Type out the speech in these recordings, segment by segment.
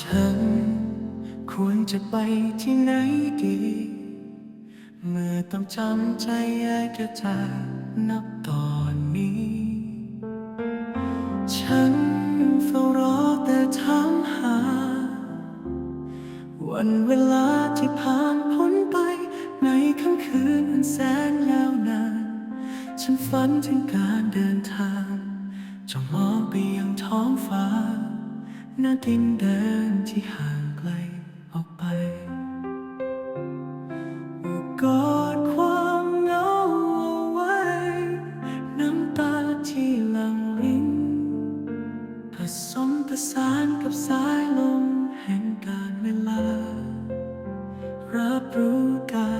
ฉัน ควรจะไปที่ไหนดี เมื่อต้องจำใจแยกจากนับตอนนี้ ฉันเฝ้ารอแต่ถามหา วันเวลาที่ผ่านพ้นไป ในค่ำคืนอันแสนยาวนาน ฉันฝันถึงการเดินทางจ้องมองไปยังท้องฟ้า หน้าดินแดนที่ห่างไกลออกไปกอดความเหงาเอาไว้ น้ำตาที่หลั่งรินผสมประสานกับสายลมแห่งการเวลา รับรู้กาย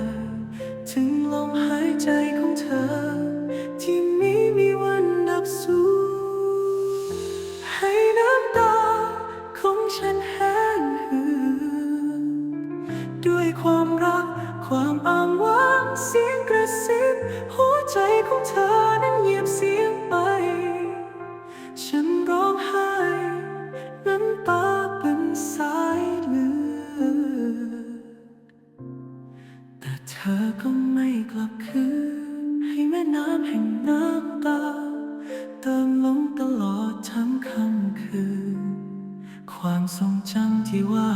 ด้วยความรัก ความอ้างว้างเสียงกระซิบหัวใจของเธอนั้นเงียบเสียงไป ฉันร้องไห้น้ำตาเป็นสายเลือดแต่เธอก็ไม่กลับคืนให้แม่น้ำแห่งน้ำตา เติมลงตลอดทั้งค่ำคืน ความทรงจำที่ว่า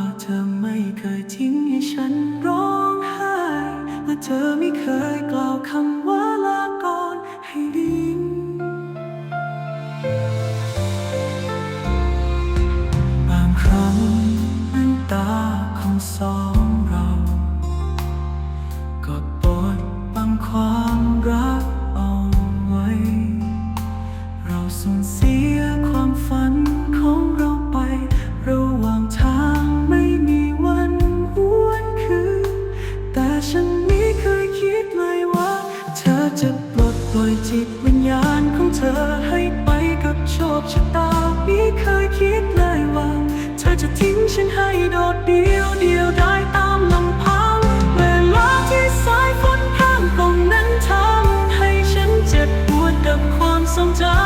สูญเสียความฝันของเราไป ระหว่างทางไม่มีวันหวนคืน แต่ฉันไม่เคยคิดเลยว่า เธอจะปลดปล่อยจิตวิญญาณของเธอให้ไปกับโชคชะตาไม่เคยคิดเลยว่า เธอจะทิ้งฉันให้โดดเดียวเดียวได้ตามลำพังเวลาที่สายฝนพรางตรงนั้นทำให้ฉันเจ็บปวดกับความทรงจำ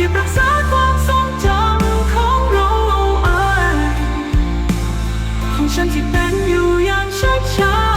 ก็บรักษาความทรงจำของเราเอาของฉันที่เป็นอยู่อย่างช้า